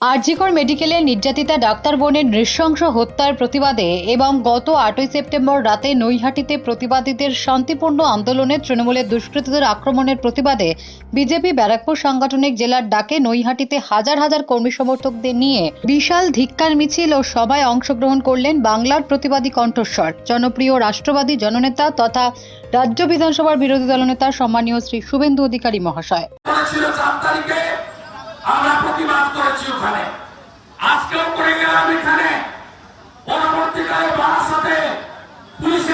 আরজিকর মেডিকেলের নির্যাতিতা ডাক্তার বোনের নৃশংস হত্যার প্রতিবাদে এবং গত আটই সেপ্টেম্বর রাতে নৈহাটিতে প্রতিবাদীদের শান্তিপূর্ণ আন্দোলনে তৃণমূলের দুষ্কৃতীদের আক্রমণের প্রতিবাদে বিজেপি ব্যারাকপুর সাংগঠনিক জেলার ডাকে নৈহাটিতে হাজার হাজার কর্মী সমর্থকদের নিয়ে বিশাল ধিক্কার মিছিল ও সভায় অংশগ্রহণ করলেন বাংলার প্রতিবাদী কণ্ঠস্বর। জনপ্রিয় রাষ্ট্রবাদী জননেতা তথা রাজ্য বিধানসভার বিরোধী দলনেতা সম্মানীয় শ্রী শুভেন্দু অধিকারী মহাশয় করেছিল চার তারিখে আমরা প্রতিবাদ করেছি ওখানে আজকেও করে গেলাম এখানে পরবর্তীকালে বারাসাতে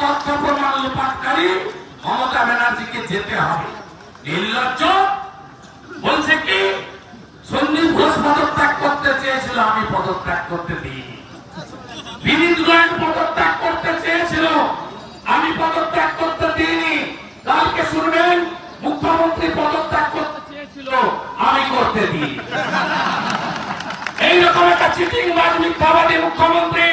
তথ্য প্রমাণ লোপাটকারী মমতা ব্যানার্জিকে যেতে হবে। নির্লজ্জ। বলছে কি, সন্দীপ ঘোষ পদত্যাগ করতে চেয়েছিল, আমি পদত্যাগ করতে দিইনি। বিনীত গোয়েল পদত্যাগ করতে চেয়েছিল, আমি পদত্যাগ করতে দিইনি। কালকে শুনবেন, মুখ্যমন্ত্রী পদত্যাগ করতে চেয়েছিল, আমি করতে দিই এইরকম একটা চিটিং বাজ মিথ্যাবাদী মুখ্যমন্ত্রী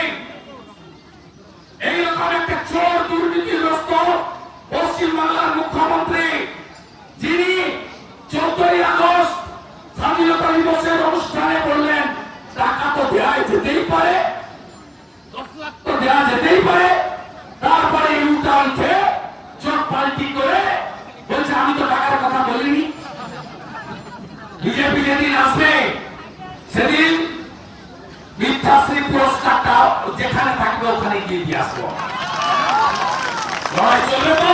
দেওয়া যেতেই পারে, তারপরে ইউটার্ন খেয়ে চোখ পাল্টি করে বলছে, আমি তো টাকার কথা বলিনি। বিজেপি যেদিন আসবে, সেদিন মিথ্যাশ্রী পুরস্কারটা যেখানে থাকবে, ওখানে গিয়ে দিয়ে আসব। লড়াই চলবে